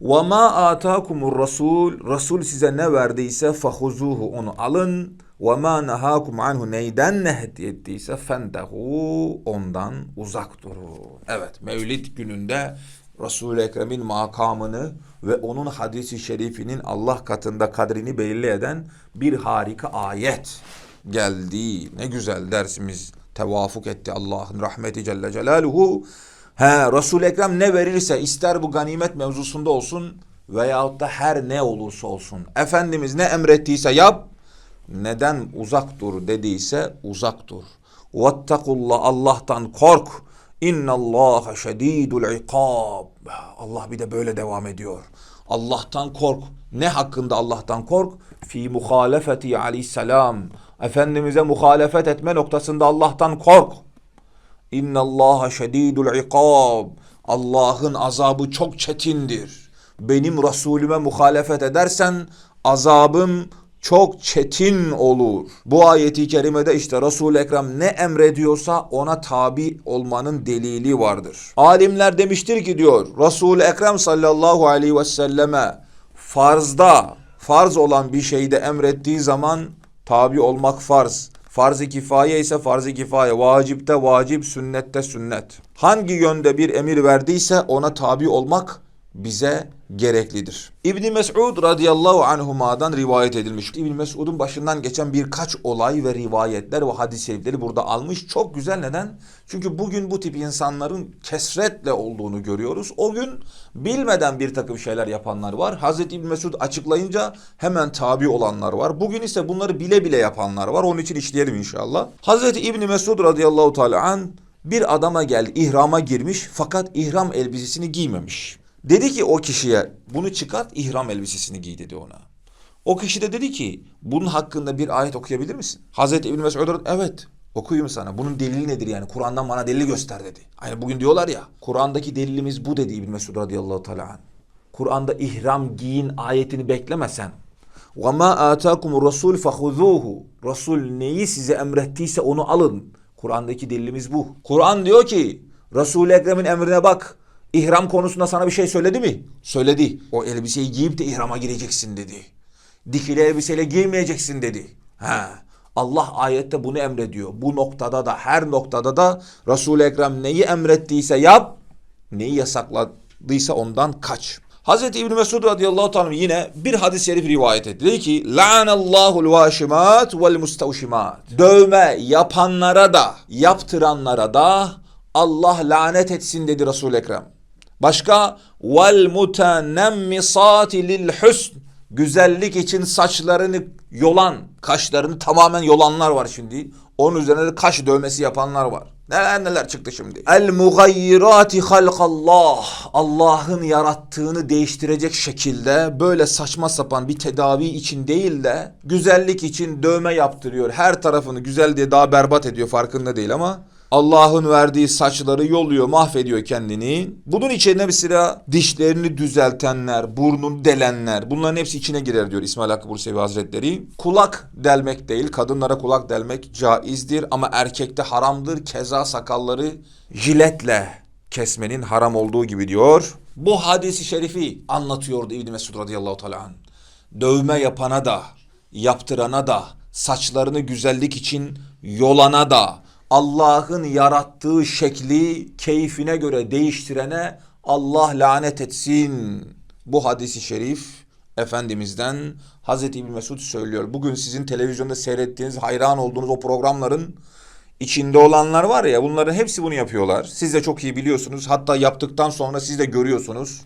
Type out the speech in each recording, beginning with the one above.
Ve ma atakumur rasul Resul size ne verdiyse fahuzuhu onu alın. Ve ma nahakum anhu neyden nehdi nehyettiyse fendehu ondan uzak durun. Evet Mevlid gününde Resul-i Ekrem'in makamını ve onun hadisi şerifinin Allah katında kadrini belli eden bir harika ayet geldi. Ne güzel dersimiz tevafuk etti Allah'ın rahmeti Celle Celaluhu. He, Resul-i Ekrem ne verirse ister bu ganimet mevzusunda olsun veyahut da her ne olursa olsun. Efendimiz ne emrettiyse yap, neden uzak dur dediyse uzak dur. Vettakullah Allah'tan kork. İnnallâhe şedîdul ikâb. Allah bir de böyle devam ediyor. Allah'tan kork. Ne hakkında Allah'tan kork? Fi muhalefeti aleyhisselam. Efendimiz'e muhalefet etme noktasında Allah'tan kork. İnna Allah şedidul ikab. Allah'ın azabı çok çetindir. Benim Resulüme muhalefet edersen azabım çok çetin olur. Bu ayeti kerimede işte Resul-i Ekrem ne emrediyorsa ona tabi olmanın delili vardır. Alimler demiştir ki diyor Resul-i Ekrem sallallahu aleyhi ve selleme farzda farz olan bir şeyde emrettiği zaman tabi olmak farz. Farz-ı kifaye ise farz-ı kifaye, vacipte vacip, sünnette sünnet. Hangi yönde bir emir verdiyse ona tabi olmak bize gereklidir. İbn Mes'ud radıyallahu anhuma'dan rivayet edilmiş. İbn Mes'ud'un başından geçen birkaç olay ve rivayetler ve hadis-i şerifleri burada almış. Çok güzel neden? Çünkü bugün bu tip insanların kesretle olduğunu görüyoruz. O gün bilmeden bir takım şeyler yapanlar var. Hazreti İbn Mesud açıklayınca hemen tabi olanlar var. Bugün ise bunları bile bile yapanlar var. Onun için işleyelim inşallah. Hazreti İbn Mesud radıyallahu teala an bir adama geldi, ihrama girmiş fakat ihram elbisesini giymemiş. Dedi ki o kişiye bunu çıkart ihram elbisesini giy dedi ona. O kişi de dedi ki bunun hakkında bir ayet okuyabilir misin? Hazreti İbn Mesud evet okuyayım sana. Bunun delili nedir yani? Kur'an'dan bana delili göster dedi. Hani bugün diyorlar ya Kur'an'daki delilimiz bu dedi İbn Mesud radıyallahu teala anh. Kur'an'da ihram giyin ayetini beklemesen. وَمَا آتَاكُمُ الرَّسُولُ فَخُذُوهُ Resul neyi size emrettiyse onu alın. Kur'an'daki delilimiz bu. Kur'an diyor ki Resul-i Ekrem'in emrine bak. İhram konusunda sana bir şey söyledi mi? Söyledi. O elbiseyi giyip de ihrama gireceksin dedi. Dikili elbiseyle giymeyeceksin dedi. Ha. Allah ayette bunu emrediyor. Bu noktada da her noktada da Resul-i Ekrem neyi emrettiyse yap, neyi yasakladıysa ondan kaç. Hazreti İbn Mesud radıyallahu teala yine bir hadis-i şerif rivayet etti. Dedi ki: "La'anallahu'l vaşimat vel mustavşimat." Dövme yapanlara da, yaptıranlara da Allah lanet etsin dedi Resul Ekrem. Başka vel mutenemmisati lil husn güzellik için saçlarını yolan, kaşlarını tamamen yolanlar var şimdi. Onun üzerine de kaş dövmesi yapanlar var. Neler neler çıktı şimdi. El mugayyirati halkallah. Allah'ın yarattığını değiştirecek şekilde böyle saçma sapan bir tedavi için değil de güzellik için dövme yaptırıyor. Her tarafını güzel diye daha berbat ediyor farkında değil ama Allah'ın verdiği saçları yoluyor, mahvediyor kendini. Bunun içine mesela dişlerini düzeltenler, burnunu delenler bunların hepsi içine girer diyor İsmail Hakkı Bursevi Hazretleri. Kulak delmek değil, kadınlara kulak delmek caizdir ama erkekte haramdır. Keza sakalları jiletle kesmenin haram olduğu gibi diyor. Bu hadisi şerifi anlatıyordu İbn Mesud radıyallahu teala. Dövme yapana da, yaptırana da, saçlarını güzellik için yolana da, Allah'ın yarattığı şekli keyfine göre değiştirene Allah lanet etsin. Bu hadisi şerif Efendimiz'den Hazreti İbni Mesud söylüyor. Bugün sizin televizyonda seyrettiğiniz, hayran olduğunuz o programların içinde olanlar var ya bunların hepsi bunu yapıyorlar. Siz de çok iyi biliyorsunuz. Hatta yaptıktan sonra siz de görüyorsunuz.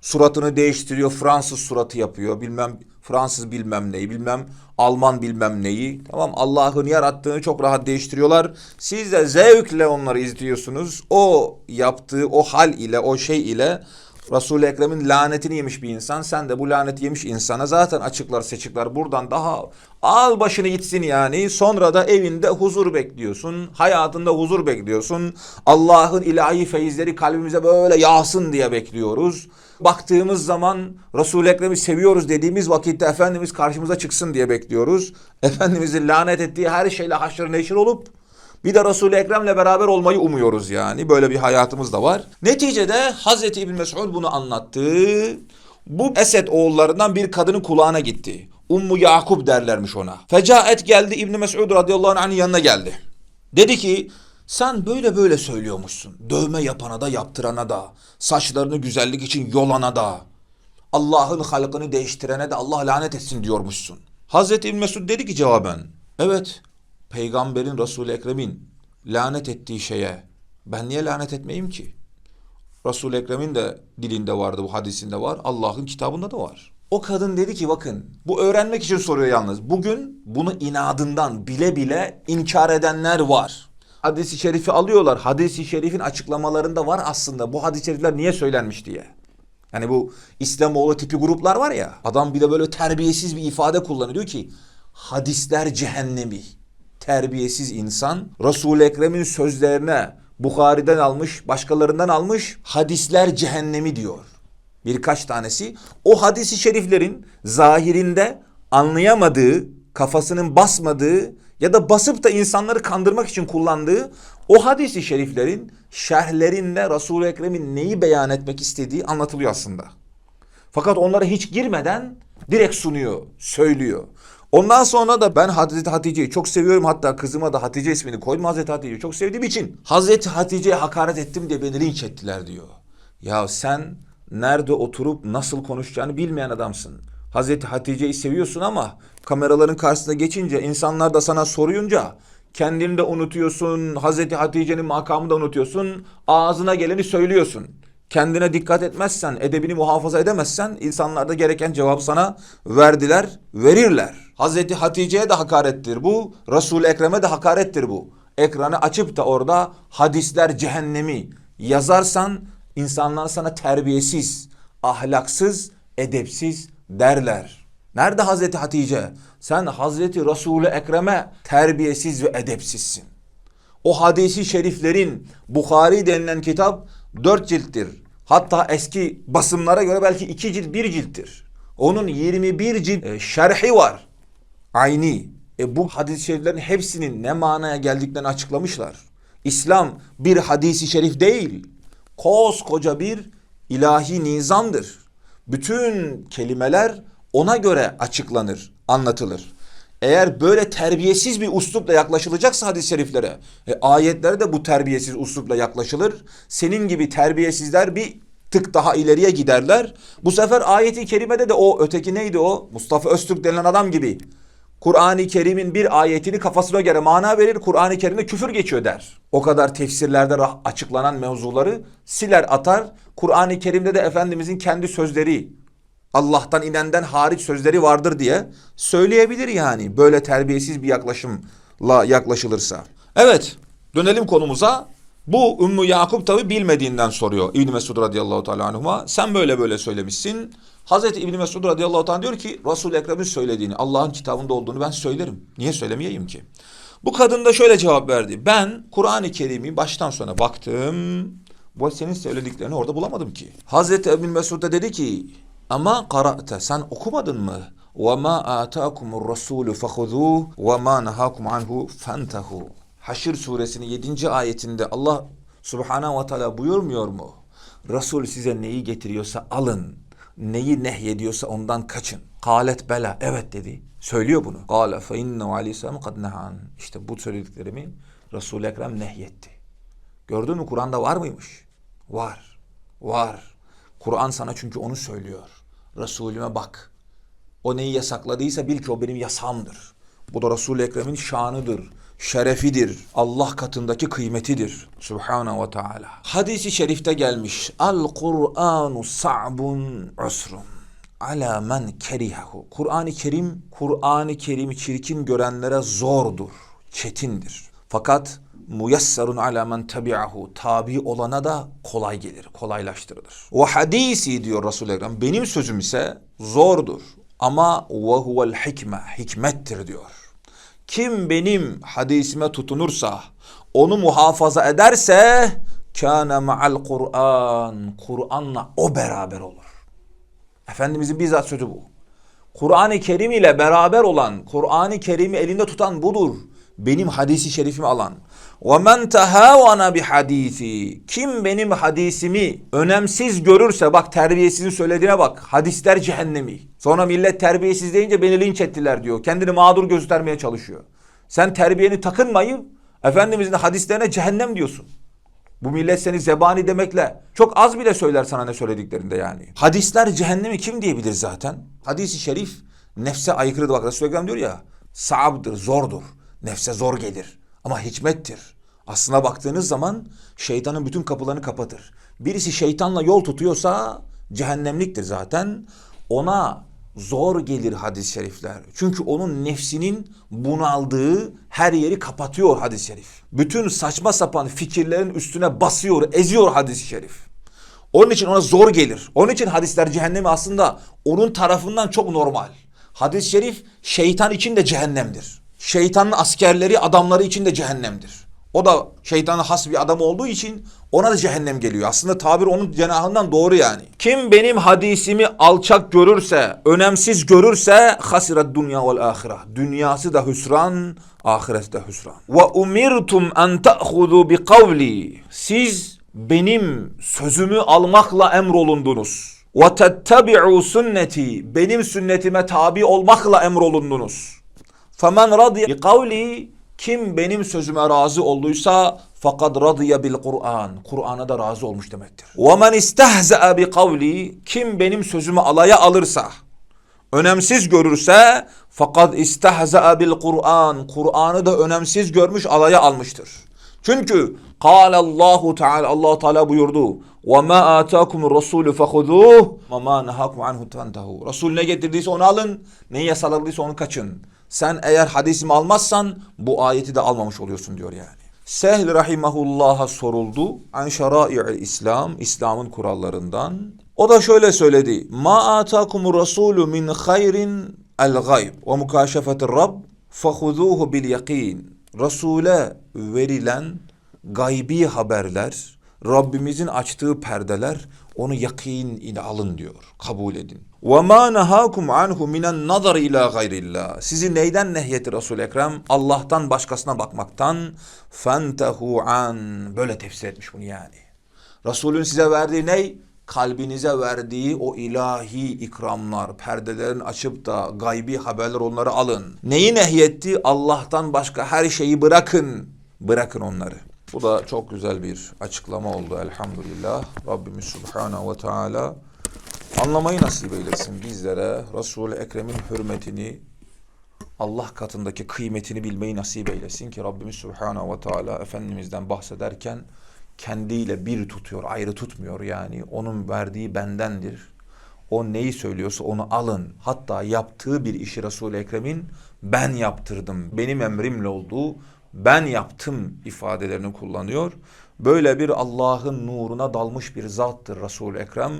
Suratını değiştiriyor, Fransız suratı yapıyor. Bilmem Fransız bilmem neyi, bilmem Alman bilmem neyi. Tamam Allah'ın yarattığını çok rahat değiştiriyorlar. Siz de zevkle onları izliyorsunuz. O yaptığı o hal ile, o şey ile Resul-i Ekrem'in lanetini yemiş bir insan. Sen de bu laneti yemiş insana zaten açıklar seçikler buradan daha al başını gitsin yani. Sonra da evinde huzur bekliyorsun. Hayatında huzur bekliyorsun. Allah'ın ilahi feyizleri kalbimize böyle yağsın diye bekliyoruz. Baktığımız zaman Resul-i Ekrem'i seviyoruz dediğimiz vakitte Efendimiz karşımıza çıksın diye bekliyoruz. Efendimizin lanet ettiği her şeyle haşır neşir olup bir de Resul-i Ekrem'le beraber olmayı umuyoruz yani. Böyle bir hayatımız da var. Neticede Hazreti İbn Mes'ud bunu anlattı. Bu Esed oğullarından bir kadının kulağına gitti. Ummu Yakub derlermiş ona. Fecaet geldi İbn Mesud radıyallahu anh'ın yanına geldi. Dedi ki sen böyle böyle söylüyormuşsun. Dövme yapana da yaptırana da, saçlarını güzellik için yolana da, Allah'ın halkını değiştirene de Allah lanet etsin diyormuşsun. Hazreti İbn Mesud dedi ki cevaben, evet peygamberin Resul-i Ekrem'in lanet ettiği şeye ben niye lanet etmeyeyim ki? Resul-i Ekrem'in de dilinde vardı bu hadisinde var. Allah'ın kitabında da var. O kadın dedi ki bakın bu öğrenmek için soruyor yalnız. Bugün bunu inadından bile bile inkar edenler var. Hadis-i şerifi alıyorlar. Hadis-i şerifin açıklamalarında var aslında bu hadis-i şerifler niye söylenmiş diye. Yani bu İslamoğlu tipi gruplar var ya. Adam bir de böyle terbiyesiz bir ifade kullanıyor. Diyor ki hadisler cehennemi. Terbiyesiz insan Resul-i Ekrem'in sözlerine Bukhari'den almış, başkalarından almış hadisler cehennemi diyor. Birkaç tanesi o hadisi şeriflerin zahirinde anlayamadığı, kafasının basmadığı ya da basıp da insanları kandırmak için kullandığı o hadisi şeriflerin şerhlerinde Resul-i Ekrem'in neyi beyan etmek istediği anlatılıyor aslında. Fakat onlara hiç girmeden direkt sunuyor, söylüyor. Ondan sonra da ben Hazreti Hatice'yi çok seviyorum. Hatta kızıma da Hatice ismini koydum. Hazreti Hatice'yi çok sevdiğim için. Hazreti Hatice'ye hakaret ettim diye beni linç ettiler diyor. Ya sen nerede oturup nasıl konuşacağını bilmeyen adamsın. Hazreti Hatice'yi seviyorsun ama kameraların karşısına geçince insanlar da sana soruyunca kendini de unutuyorsun. Hazreti Hatice'nin makamını da unutuyorsun. Ağzına geleni söylüyorsun kendine dikkat etmezsen, edebini muhafaza edemezsen insanlar da gereken cevabı sana verdiler, verirler. Hazreti Hatice'ye de hakarettir bu, Resul-i Ekrem'e de hakarettir bu. Ekranı açıp da orada hadisler cehennemi yazarsan insanlar sana terbiyesiz, ahlaksız, edepsiz derler. Nerede Hazreti Hatice? Sen Hazreti Resul-i Ekrem'e terbiyesiz ve edepsizsin. O hadisi şeriflerin Bukhari denilen kitap dört cilttir. Hatta eski basımlara göre belki iki cilt bir cilttir. Onun 21 cilt e, şerhi var. Ayni. E bu hadis-i şeriflerin hepsinin ne manaya geldiklerini açıklamışlar. İslam bir hadisi şerif değil. Koskoca bir ilahi nizamdır. Bütün kelimeler ona göre açıklanır, anlatılır. Eğer böyle terbiyesiz bir uslupla yaklaşılacaksa hadis-i şeriflere, e, ayetlere de bu terbiyesiz uslupla yaklaşılır. Senin gibi terbiyesizler bir tık daha ileriye giderler. Bu sefer ayeti kerimede de o öteki neydi o? Mustafa Öztürk denilen adam gibi. Kur'an-ı Kerim'in bir ayetini kafasına göre mana verir, Kur'an-ı Kerim'de küfür geçiyor der. O kadar tefsirlerde açıklanan mevzuları siler atar. Kur'an-ı Kerim'de de Efendimizin kendi sözleri, Allah'tan inenden hariç sözleri vardır diye söyleyebilir yani böyle terbiyesiz bir yaklaşımla yaklaşılırsa. Evet dönelim konumuza. Bu Ümmü Yakup tabi bilmediğinden soruyor İbn Mesud radıyallahu teala anhuma. Sen böyle böyle söylemişsin. Hazreti İbn Mesud radıyallahu teala diyor ki Resul-i Ekrem'in söylediğini Allah'ın kitabında olduğunu ben söylerim. Niye söylemeyeyim ki? Bu kadın da şöyle cevap verdi. Ben Kur'an-ı Kerim'i baştan sona baktım. Bu senin söylediklerini orada bulamadım ki. Hazreti İbn Mesud da dedi ki ama qara'te sen okumadın mı? وَمَا آتَاكُمُ الرَّسُولُ فَخُذُوهُ وَمَا نَهَاكُمْ عَنْهُ فَانْتَهُ Haşr suresinin 7. ayetinde Allah subhanahu ve teala buyurmuyor mu? Resul size neyi getiriyorsa alın. Neyi nehyediyorsa ondan kaçın. Kalet bela. Evet dedi. Söylüyor bunu. Kale fe innehu aleyhisselam kad nehan. İşte bu söylediklerimi Resul-i Ekrem nehyetti. Gördün mü Kur'an'da var mıymış? Var. Var. Kur'an sana çünkü onu söylüyor. Resulüme bak. O neyi yasakladıysa bil ki o benim yasağımdır. Bu da Resul-i Ekrem'in şanıdır, şerefidir, Allah katındaki kıymetidir. Subhanahu ve Teala. Hadisi şerifte gelmiş. Al Kur'anu sa'bun usrun ala men kerihahu. Kur'an-ı Kerim, Kur'an-ı Kerim'i çirkin görenlere zordur, çetindir. Fakat muyassarun ala men tabi'ahu tabi olana da kolay gelir, kolaylaştırılır. Ve hadisi diyor Resul Ekrem benim sözüm ise zordur ama ve huvel hikme hikmettir diyor. Kim benim hadisime tutunursa, onu muhafaza ederse kâne ma'al Kur'an. Kur'an'la o beraber olur. Efendimizin bizzat sözü bu. Kur'an-ı Kerim ile beraber olan, Kur'an-ı Kerim'i elinde tutan budur. benim hadisi şerifimi alan. وَمَنْ تَهَاوَنَ بِحَد۪يثِ Kim benim hadisimi önemsiz görürse, bak terbiyesizin söylediğine bak, hadisler cehennemi. Sonra millet terbiyesiz deyince beni linç ettiler diyor. Kendini mağdur göstermeye çalışıyor. Sen terbiyeni takınmayıp, Efendimizin hadislerine cehennem diyorsun. Bu millet seni zebani demekle çok az bile söyler sana ne söylediklerinde yani. Hadisler cehennemi kim diyebilir zaten? Hadisi şerif nefse aykırıdır. Bak Resul-i Ekrem diyor ya saabdır, zordur. Nefse zor gelir ama hikmettir. Aslına baktığınız zaman şeytanın bütün kapılarını kapatır. Birisi şeytanla yol tutuyorsa cehennemliktir zaten. Ona zor gelir hadis-i şerifler. Çünkü onun nefsinin bunaldığı her yeri kapatıyor hadis-i şerif. Bütün saçma sapan fikirlerin üstüne basıyor, eziyor hadis-i şerif. Onun için ona zor gelir. Onun için hadisler cehennemi aslında onun tarafından çok normal. Hadis-i şerif şeytan için de cehennemdir. Şeytanın askerleri, adamları için de cehennemdir. O da şeytana has bir adam olduğu için ona da cehennem geliyor. Aslında tabir onun cenahından doğru yani. Kim benim hadisimi alçak görürse, önemsiz görürse hasiret dünya vel ahire. Dünyası da hüsran, ahireti de hüsran. Ve umirtum en ta'hudu bi kavli. Siz benim sözümü almakla emrolundunuz. Ve tettebi'u sünneti. Benim sünnetime tabi olmakla emrolundunuz. Femen radiye bi kavli kim benim sözüme razı olduysa fakat radiye bil Kur'an. Kur'an'a da razı olmuş demektir. Ve men istehza'a bi kavli kim benim sözümü alaya alırsa önemsiz görürse fakat istehza'a bil Kur'an. Kur'an'ı da önemsiz görmüş alaya almıştır. Çünkü قال Allahu Teala Allah Teala buyurdu. Ve ma atakumur rasulü fehuzuh ve ma nahakum anhu tantahu. Resul ne getirdiyse onu alın, ne yasakladıysa onu kaçın. Sen eğer hadisimi almazsan bu ayeti de almamış oluyorsun diyor yani. Sehl rahimahullah'a soruldu. An şarai'il İslam, İslam'ın kurallarından. O da şöyle söyledi. Ma atakumur rasulü min hayrin el gayb ve mukaşefetir Rabb fehuzuhu bil yakin. Resul'e verilen gaybi haberler, Rabbimizin açtığı perdeler onu yakin ile alın diyor. Kabul edin. Ve ma nahakum anhu minen nazar ila gayrillah. Sizi neyden nehyetti Resul Ekrem? Allah'tan başkasına bakmaktan. Fentehu an. Böyle tefsir etmiş bunu yani. Resulün size verdiği ney? Kalbinize verdiği o ilahi ikramlar, perdelerin açıp da gaybi haberler onları alın. Neyi nehyetti? Allah'tan başka her şeyi bırakın. Bırakın onları. Bu da çok güzel bir açıklama oldu elhamdülillah. Rabbimiz Subhanahu ve Teala anlamayı nasip eylesin bizlere. Resul-i Ekrem'in hürmetini, Allah katındaki kıymetini bilmeyi nasip eylesin ki Rabbimiz Subhanahu ve Teala Efendimiz'den bahsederken kendiyle bir tutuyor, ayrı tutmuyor yani. Onun verdiği bendendir. O neyi söylüyorsa onu alın. Hatta yaptığı bir işi Resul-i Ekrem'in ben yaptırdım, benim emrimle olduğu ben yaptım ifadelerini kullanıyor. Böyle bir Allah'ın nuruna dalmış bir zattır Resul-i Ekrem.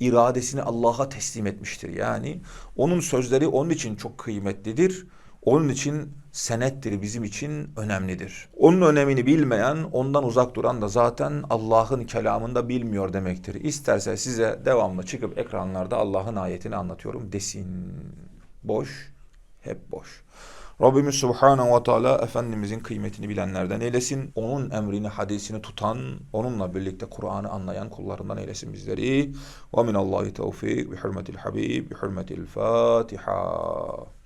İradesini Allah'a teslim etmiştir yani. Onun sözleri onun için çok kıymetlidir. Onun için senettir bizim için önemlidir. Onun önemini bilmeyen, ondan uzak duran da zaten Allah'ın kelamında bilmiyor demektir. İsterse size devamlı çıkıp ekranlarda Allah'ın ayetini anlatıyorum desin. Boş, hep boş. Rabbimiz Subhanahu ve Teala Efendimizin kıymetini bilenlerden eylesin. Onun emrini, hadisini tutan, onunla birlikte Kur'an'ı anlayan kullarından eylesin bizleri. Ve minallahi tevfik bi hürmetil habib bi hürmetil Fatiha.